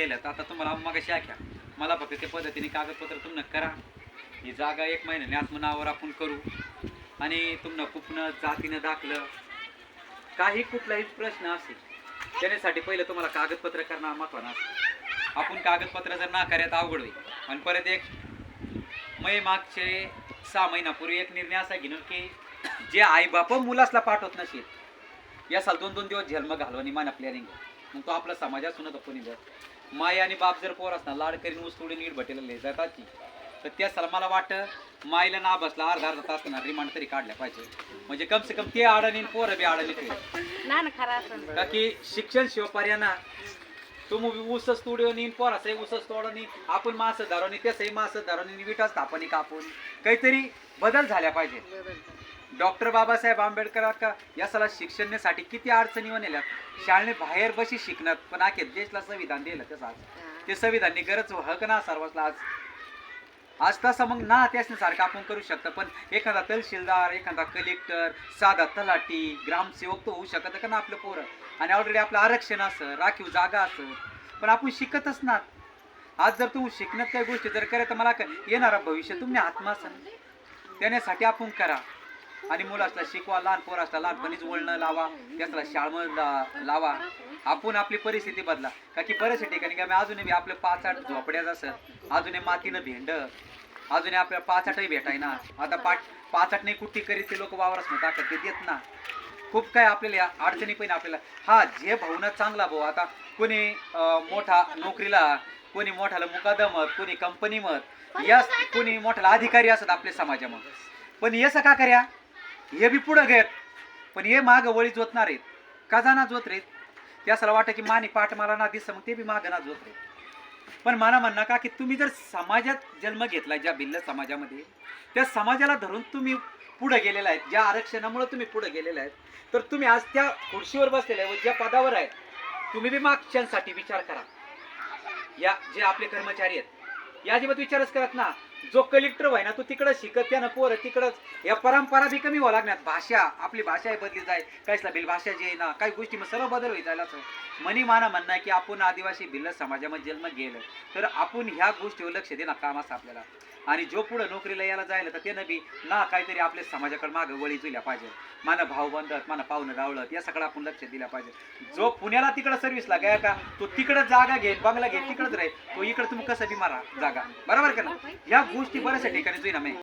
केलं तर आता तुम्हाला मागशी आख्या. मला फक्त ते पद्धतीने कागदपत्र तुम्ही करा. ही जागा एक महिन्याने आत्मनावर आपण करू. आणि तुम्हाला कुपनं जातीनं दाखलं. काही कुठलाही प्रश्न असेल त्याच्यासाठी पहिलं तुम्हाला कागदपत्र करणं महत्वानं असेल आपण कागदपत्र जर ना करत अवघड होईल आणि परत एक मै मागचे सहा महिन्यापूर्वी एक निर्णय असा घेणार की जे आईबाप मुलासला पाठवत नसेल या साल दोन दोन दिवस जन्म घालवणी मान प्लॅनिंग मग तो आपला समाजात सुनत कोणी जर माय आणि बाप जर पोर असणार लाड करीन ऊस तोडून नीट भटेला ले जातात की तर त्या साला मला वाटतं मायला ना बसला अर्धा अर्धा तास ना रिमांड तरी काढल्या पाहिजे. म्हणजे कम से कम ते अडणी पोरं बी अडणी ना ना खरं असं का की शिक्षण शिवपर्या ना तुम्ही ऊसच तोडून नीन पोरासही ऊसच तोडणी आपण मास धरवणी त्यासही मास धरवणी विटा स्थापनी कापून काहीतरी बदल झाल्या पाहिजे. डॉक्टर बाबासाहेब आंबेडकर का या साला शिक्षणासाठी किती अडचणी नेल्या शाळेने बाहेर बशी शिकणार पण आखे देशला संविधान दिलं त्याचं आज. ते संविधाननी गरज हक ना सर्वांना आज. आज तसं मग ना त्यासने सारखं आपण करू शकतो पण एखादा तहसीलदार एखादा कलेक्टर साधा तलाटी ग्रामसेवक तो होऊ शकत का ना आपलं पोरं? आणि ऑलरेडी आपलं आरक्षण असं राखीव जागा असं पण आपण शिकतच ना आज जर तुम्ही शिकण्यात काही गोष्टी जर करा तर मला येणारा भविष्य तुम्ही आत्मासन त्याण्यासाठी आपण करा. आणि मुलासला शिकवा लहान पोर असला लहानपणीच वळणं लावा त्यासला शाळा लावा. आपण आपली परिस्थिती बदला. का की बऱ्याचशा ठिकाणी का अजूनही आपलं पाच आठ झोपड्याच असं अजूनही मातीनं भेंड अजूनही आपल्या पाच आठही भेटाय ना आता पाच पाच आठ नाही कुट्टी करीत ते लोक वावरच नाही टाकत ते देत ना. खूप काय आपल्याला या अडचणी पण आपल्याला हा जे भाऊना चांगला भाऊ. आता कोणी मोठा नोकरीला कोणी मोठाला मुकादमत कोणी कंपनी मत या कोणी मोठाला अधिकारी असत आपल्या समाजामध्ये. पण यस का कर्या हे बी पुढं घेत. पण हे माग वळी जोतणार आहेत का जोत रेत ते असं वाटतं की माने पाठ मला ना दिसतं मग ते बी माग ना जोत रे. पण मला म्हणणं का की तुम्ही जर समाजात जन्म घेतला ज्या भिल्ल समाजामध्ये त्या समाजाला धरून तुम्ही पुढे गेलेला आहेत ज्या आरक्षणामुळे तुम्ही पुढे गेलेला आहेत तर तुम्ही आज त्या खुर्शीवर बसलेल्या आहे व ज्या पदावर आहे तुम्ही बी मागच्यांसाठी विचार करा. या जे आपले कर्मचारी आहेत या अजिबात विचारच करत ना. जो कलेक्टर व्हाय ना तो तिकडं शिकत त्यानं पोर तिकडंच या परंपरा बी कमी व्हावं लागण्यात. भाषा आपली भाषा ही बदली जाय. काहीच बिल भाषा जी आहे ना काही गोष्टी मग सर्व बदल होईल जायला मनी माना म्हणणं आहे की आपण आदिवासी भिल्ल समाजामध्ये जन्म गेलं तर आपण ह्या गोष्टीवर लक्ष देणं काम असतं आपल्याला. आणि जो पुढं नोकरीला यायला जायला तर त्यानं बी ना काहीतरी आपल्या समाजाकडे मागं वळी जुल्या पाहिजे. माना भाऊ बंधत माना पाहुणं रावळत या सगळं आपण लक्ष दिलं पाहिजे. जो पुण्याला तिकडं सर्व्हिसला गया का तो तिकडं जागा घेईल बंगला घेईल तिकडंच राहील. तो इकडं तुम्ही कसं बी मारा जागा. बरोबर का ना या गोष्टी बऱ्याचशा ठिकाणी जुई ना मी